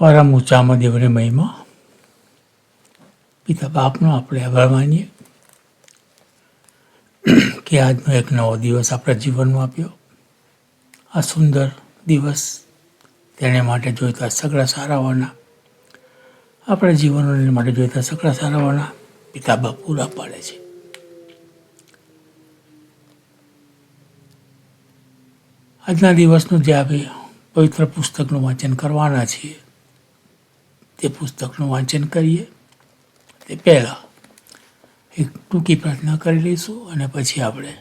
પરમ ઊંચામાં દેવને મહિમા. પિતા બાપનો આપણે આભાર માનીએ કે આજનો એક નવો દિવસ આપણા જીવનમાં આપ્યો આ સુંદર દિવસ તેને માટે જોઈતા સગળા સારાવાના આપણા જીવનોને માટે જોઈતા સગળા સારાવાના પિતા બાપ પૂરા પાડે છે. આજના દિવસનું જે આપણે પવિત્ર પુસ્તકનું વાંચન કરવાના છીએ તે પુસ્તકનું વાંચન કરીએ. તે પહેલાં એક ટૂંકી પ્રાર્થના કરી લઈશું અને પછી આપણે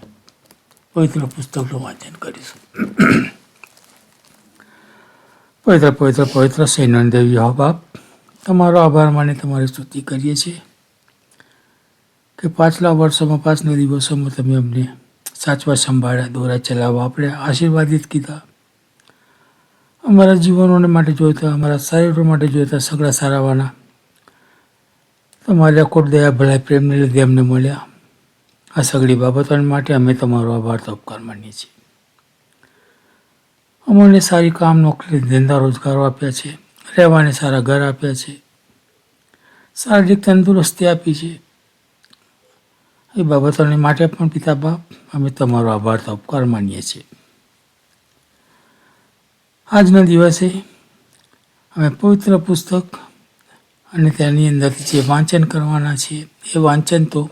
પવિત્ર પુસ્તકનું વાંચન કરીશું. પવિત્ર પવિત્ર પવિત્ર સૈનંદેવી હો બાપ, તમારો આભાર માને તમારી સ્તુતિ કરીએ છીએ કે પાછલા વર્ષોમાં, પાછલા દિવસોમાં તમે અમને સાચવા સંભાળ્યા, દોરા ચલાવવા આપણે આશીર્વાદિત કીધા. અમારા જીવનોને માટે જોઈતા અમારા શરીરો માટે જોઈતા સગળા સારાવાના. તમારા અકોટ દયા ભલાઈ પ્રેમને લીધે અમને મળ્યા. આ સગળી બાબતોને માટે અમે તમારો આભાર ઉપકાર માનીએ છીએ. અમને સારી કામ, નોકરી, ધંધા, રોજગારો આપ્યા છે. રહેવાને સારા ઘર આપ્યા છે. શારીરિક તંદુરસ્તી આપી છે. એ બાબતોને માટે પણ પિતા બાપ, અમે તમારો આભાર ઉપકાર માનીએ છીએ. આજના દિવસે અમે પવિત્ર પુસ્તક અને તેની અંદરથી જે વાંચન કરવાના છે, એ વાંચન તો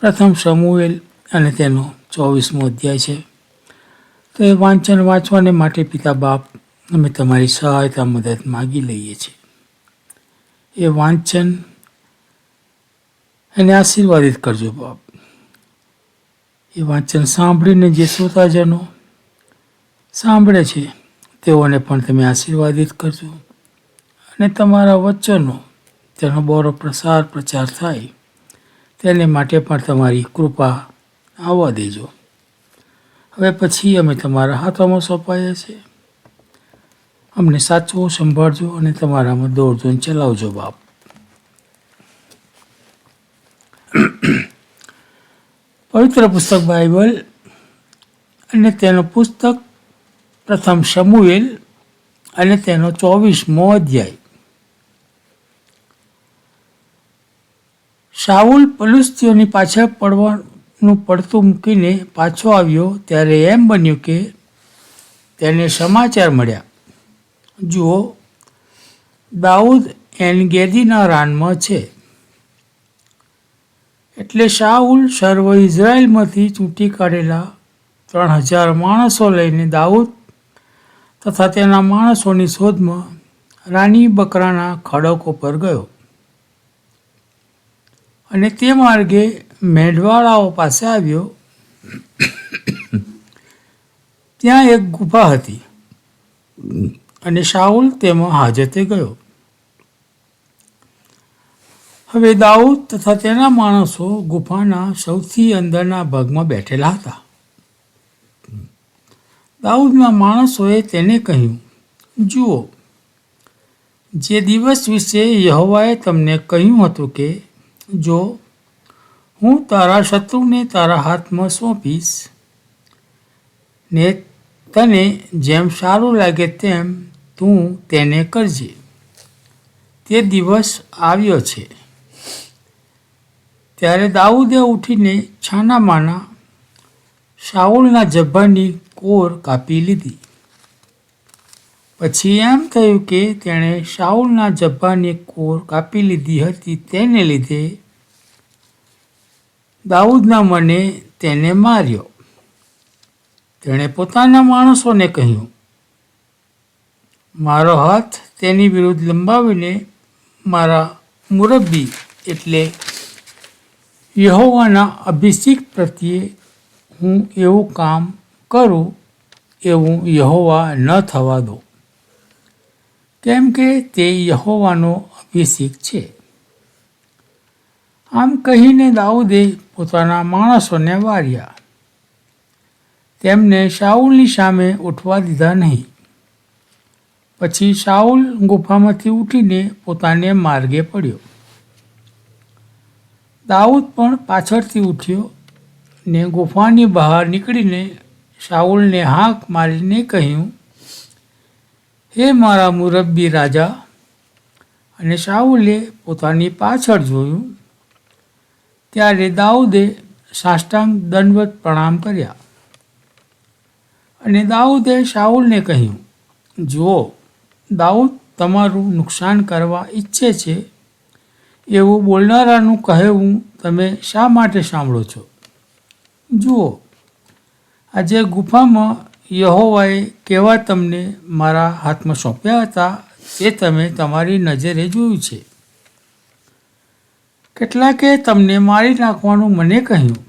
પ્રથમ સમુએલ અને તેનો ચોવીસમો અધ્યાય છે. તો એ વાંચન વાંચવાને માટે પિતા બાપ અમે તમારી સહાયતા, મદદ માગી લઈએ છીએ. એ વાંચન એને આશીર્વાદિત કરજો બાપ. એ વાંચન સાંભળીને જે શ્રોતાજનો સાંભળે છે તેઓને પણ તમે આશીર્વાદિત કરજો. અને તમારા વચનો, તેનો બોરો પ્રસાર પ્રચાર થાય, તેને માટે પણ તમારી કૃપા આવવા દેજો. હવે પછી અમે તમારા હાથોમાં સોંપાયા છે. અમને સાચવો સંભાળજો અને તમારામાં દોડધોન ચલાવજો બાપ. પવિત્ર પુસ્તક બાઇબલ અને તેનું પુસ્તક પ્રથમ સમુએલ અને તેનો ચોવીસમો અધ્યાય. શાઉલ પલુસ્તીઓની પાછળ પડવાનું પડતું મૂકીને પાછો આવ્યો ત્યારે એમ બન્યું કે તેને સમાચાર મળ્યા. જુઓ, દાઉદ એનગેદીના રાનમાં છે. એટલે શાઉલ સર્વ ઇઝરાયલમાંથી ચૂંટી કાઢેલા ત્રણ હજાર માણસો લઈને દાઉદ તથા તેના માણસોની શોધમાં રાની બકરાના ખડકો પર ગયો. અને તે માર્ગે મેઢવાળાઓ પાસે આવ્યો. ત્યાં એક ગુફા હતી અને શાઉલ તેમાં હાજતે ગયો. હવે દાઉદ તથા તેના માણસો ગુફાના સૌથી અંદરના ભાગમાં બેઠેલા હતા. દાઉદના માણસોએ તેને કહ્યું, જુઓ, જે દિવસ વિશે યહોવાએ તમને કહ્યું હતું કે, જો હું તારા શત્રુને તારા હાથમાં સોંપીશ, ને તને જેમ સારું લાગે તેમ તું તેને કરજે. તે દિવસ આવ્યો છે. ત્યારે દાઉદે ઉઠીને છાનામાના, શાઉલના જબ્બાની કોર કાપી લીધી. પછી એમ થયું કે તેણે શાઉલના જબ્બાની કોર કાપી લીધી હતી તેને લીધે દાઉદના મને તેને માર્યો. તેણે પોતાના માણસોને કહ્યું, મારો હાથ તેની વિરુદ્ધ લંબાવીને મારા મુરબ્બી એટલે યહોવાના અભિષેક પ્રત્યે હું એવું કામ કરું એવું યહોવા ન થવા દો. કેમ કે તે યહોવાનો અભિષેક છે. આમ કહીને દાઉદે પોતાના માણસોને વાર્યા. તેમને શાઉલની સામે ઉઠવા દીધા નહીં. પછી શાઉલ ગુફામાંથી ઉઠીને પોતાને માર્ગે પડ્યો. દાઉદ પણ પાછળથી ઉઠ્યો ને ગુફાની બહાર નીકળીને શાઉલને હાંક મારીને કહ્યું, હે મારા મુરબ્બી રાજા. અને શાઉલે પોતાની પાછળ જોયું. ત્યારે દાઉદે સાષ્ટાંગ દંડવત પ્રણામ કર્યા. અને દાઉદે શાઉલને કહ્યું, જુઓ, દાઉદ તમારું નુકસાન કરવા ઈચ્છે છે. એવું બોલનારાનું કહેવું તમે શા માટે સાંભળો છો? જુઓ આજે ગુફામાં યહોવાએ કેવા તમને મારા હાથમાં સોંપ્યા હતા તે તમે તમારી નજરે જોયું છે. કેટલાકે તમને મારી નાખવાનું મને કહ્યું,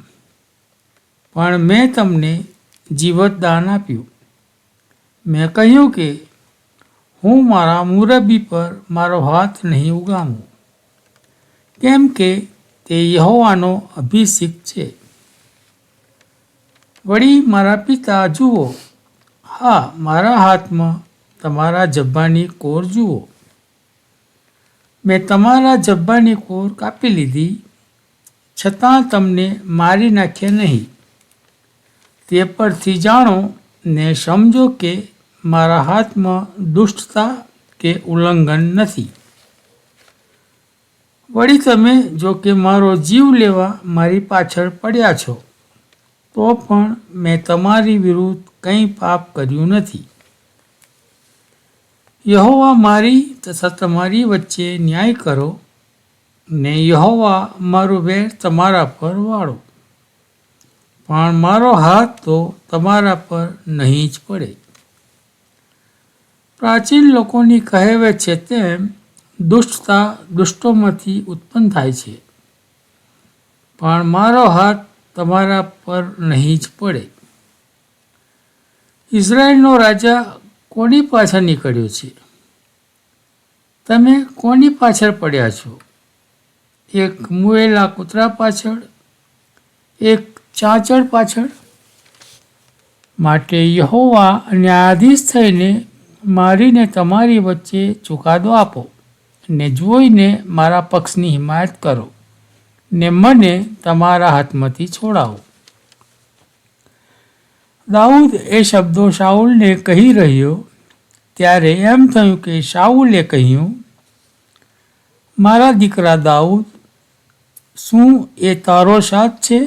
પણ મેં તમને જીવત દાન આપ્યું. મેં કહ્યું કે હું મારા મુરબ્બી પર મારો હાથ નહીં ઉગામું, કેમ કે તે યહોવાનો અભિષેક છે. વળી મારા પિતા જુઓ. હા, મારા હાથમાં તમારા જબ્બાની કોર જુઓ. મેં તમારા જબ્બાની કોર કાપી લીધી, છતાં તમને મારી નાખે નહીં. તે પરથી જાણો ને સમજો કે મારા હાથમાં દુષ્ટતા કે ઉલ્લંઘન નથી. વળી તમે જો કે મારો જીવ લેવા મારી પાછળ પડ્યા છો. તો પણ મેં તમારી વિરુદ્ધ કંઈ પાપ કર્યું નથી. યહોવા મારી તથા તમારી વચ્ચે ન્યાય કરો, ને યહોવા મારું વેર તમારા પર વાળો. પણ મારો હાથ તો તમારા પર નહીં જ પડે. પ્રાચીન લોકોની કહેવત છે તેમ, દુષ્ટતા દુષ્ટોમાંથી ઉત્પન્ન થાય છે. પણ મારો હાથ તમારા પર નહીં જ પડે. ઇઝરાયલનો રાજા કોની પાછળ નીકળ્યો છે? તમે કોની પાછળ પડ્યા છો? એક મુએલા કૂતરા પાછળ? એક ચાંચળ પાછળ? માટે યહોવા ન્યાયાધીશ થઈને મારીને તમારી વચ્ચે ચુકાદો આપો ને જોઈને મારા પક્ષની હિમાયત કરો. ને મને તમારા હાથમાંથી છોડાવો. દાઉદ એ શબ્દો શાઉલને કહી રહ્યો ત્યારે એમ થયું કે શાઉલે કહ્યું, મારા દીકરા દાઉદ, શું એ તારો સાથ છે?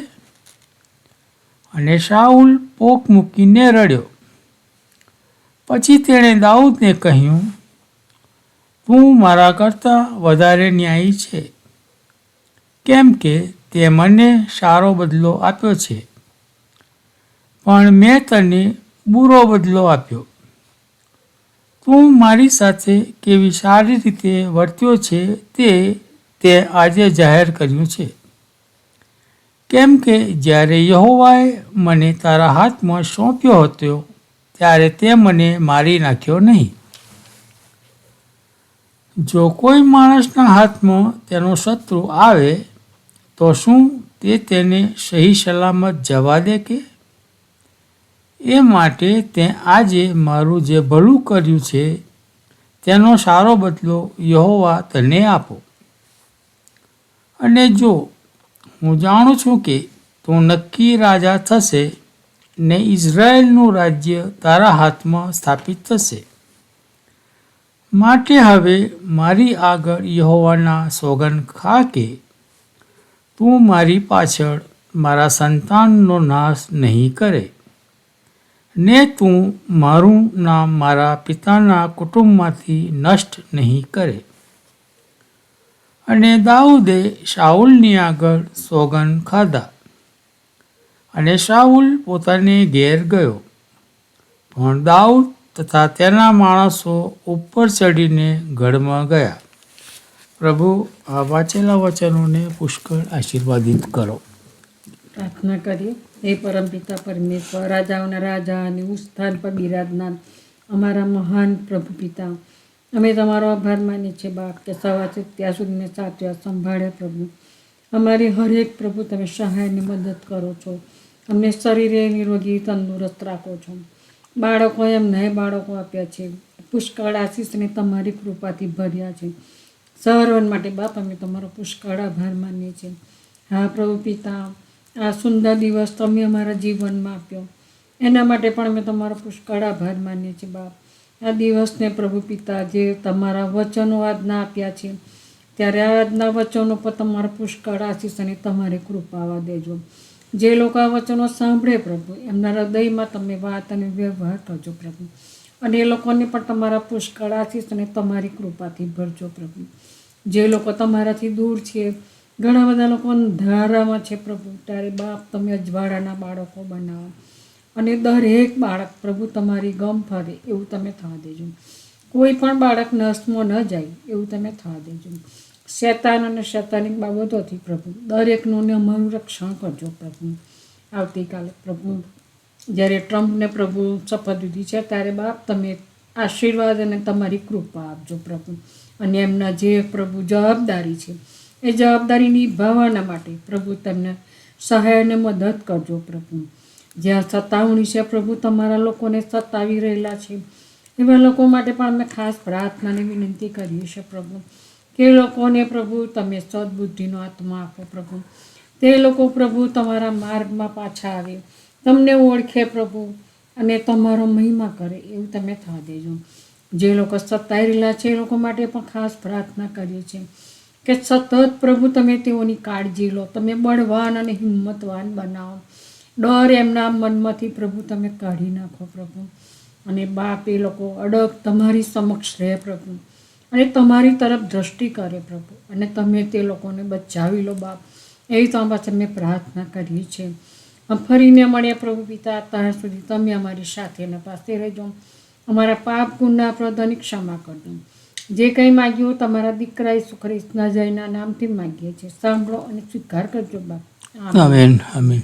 અને શાઉલ પોક મૂકીને રડ્યો. પછી તેણે દાઉદને કહ્યું, તું મારા કરતાં વધારે ન્યાયી છે. કેમ કે તે મને સારો બદલો આપ્યો છે. પણ મેં તને બુરો બદલો આપ્યો. તું મારી સાથે કેવી સારી રીતે વર્ત્યો છે તે તે આજે જાહેર કર્યું છે. કેમ કે જ્યારે યહોવાએ મને તારા હાથમાં સોંપ્યો હતો, ત્યારે તે મને મારી નાખ્યો નહીં. જો કોઈ માણસના હાથમાં તેનો શત્રુ આવે તો શું તે તેને સહી સલામત જવા દે કે? એ માટે તે આજે મારું જે ભલું કર્યું છે, તેનો સારો બદલો યહોવા તને આપો. અને જો હું જાણું છું કે તું નક્કી રાજા થશે, ને ઇઝરાયેલનું રાજ્ય તારા હાથમાં સ્થાપિત થશે. માટે હવે મારી આગળ યહોવાના સોગન ખા કે? તું મારી પાછળ મારા સંતાનનો નાશ નહીં કરે. ને તું મારું નામ મારા પિતાના કુટુંબમાંથી નષ્ટ નહીં કરે. અને દાઉદે શાઉલની આગળ સોગન ખાધા. અને શાઉલ પોતાને ઘેર ગયો. પણ દાઉદ તથા તેના માણસો ઉપર ચડીને ગઢમાં ગયા. પ્રભુ, આ વાંચેલા વચનોને પુષ્કળ આશીર્વાદિત કરો. પ્રાર્થના કરીએ. હે પરમપિતા પરમેશ્વર રાજાઓના રાજા અને ઉસ્થાન પર બિરાજનાર અમારા મહાન પ્રભુ પિતા, અમે તમારો આભાર માનીએ છીએ બાપ કે સવારથી ત્યાં સુધી મેં સાચવ્યા સંભાળ્યા પ્રભુ. અમારી હરેક પ્રભુ તમે સહાયની મદદ કરો છો. અમને શરીરે નિરોગી, તંદુરસ્ત રાખો છો. બાળકો એમને બાળકો આપ્યા છે. પુષ્કળ આશીષને તમારી કૃપાથી ભર્યા છે. સહરવન માટે બાપ, અમે તમારો પુષ્કળ આભાર માનીએ છીએ. હા, પ્રભુ પિતા, આ સુંદર દિવસ તમે અમારા જીવનમાં આપ્યો. એના માટે પણ અમે તમારો પુષ્કળ આભાર માનીએ છીએ, બાપ. આ દિવસને પ્રભુ પિતા, જે તમારા વચનો આજના આપ્યા છે, ત્યારે આ આજના વચનો પર તમારા પુષ્કળ આશીષ અને તમારી કૃપા આવવા દેજો. જે લોકો આ વચનો સાંભળે પ્રભુ, એમના હૃદયમાં તમે વાત અને વ્યવહાર કરજો પ્રભુ. અને એ લોકોને પણ તમારા પુષ્કળ આશીષ અને તમારી કૃપાથી ભરજો પ્રભુ. જે લોકો તમારાથી દૂર છે, ઘણા બધા લોકો અંધારામાં છે પ્રભુ. ત્યારે બાપ તમે અજવાળાના બાળકો બનાવો. અને દરેક બાળક પ્રભુ તમારી ગમ ફરે એવું તમે થવા દેજો. કોઈ પણ બાળક નસમાં ન જાય એવું તમે થવા દેજો. શેતાન અને શેતાનિક બાબતોથી પ્રભુ દરેકનું ને અમારું રક્ષણ કરજો પ્રભુ. આવતીકાલે પ્રભુ જ્યારે ટ્રમ્પને પ્રભુ શપથ લીધી છે, ત્યારે બાપ તમે આશીર્વાદ અને તમારી કૃપા આપજો પ્રભુ. અને એમના જે પ્રભુ જવાબદારી છે, એ જવાબદારી નિભાવવાના માટે પ્રભુ તમને સહાય અને મદદ કરજો પ્રભુ. જ્યાં સતાવણી છે, પ્રભુ તમારા લોકોને સતાવી રહેલા છે. એવા લોકો માટે પણ અમે ખાસ પ્રાર્થનાને વિનંતી કરીએ છીએ પ્રભુ. કે લોકોને પ્રભુ તમે સદબુદ્ધિનો આત્મા આપો પ્રભુ. તે લોકો પ્રભુ તમારા માર્ગમાં પાછા આવે. તમને ઓળખે પ્રભુ અને તમારો મહિમા કરે, એવું તમે થવા દેજો. જે લોકો રહેલા છે, એ લોકો માટે પણ ખાસ પ્રાર્થના કરીએ છીએ કે સતત પ્રભુ તમે તેઓની કાળજી લો, તમે બળવાન અને હિંમતવાન બનાવો. ડર એમના મનમાંથી પ્રભુ તમે કાઢી નાખો પ્રભુ. અને બાપ એ લોકો અડગ તમારી સમક્ષ રહે પ્રભુ. અને તમારી તરફ દ્રષ્ટિ કરે પ્રભુ. અને તમે તે લોકોને બચાવી લો બાપ. એવી તો પાસે મેં પ્રાર્થના કરીએ છીએ. ફરીને મળ્યા પ્રભુ પિતા ત્યાં સુધી તમે અમારી સાથે અને પાસે રહેજો. અમારા પાપ ગુણના પ્રદાની ક્ષમા કરજો. જે કંઈ માગ્યું તમારા દીકરા ઈસુ ખ્રિસ્તના જયના નામથી માગીએ છીએ. સાંભળો અને સ્વીકાર કરજો બાપ. આમીન આમીન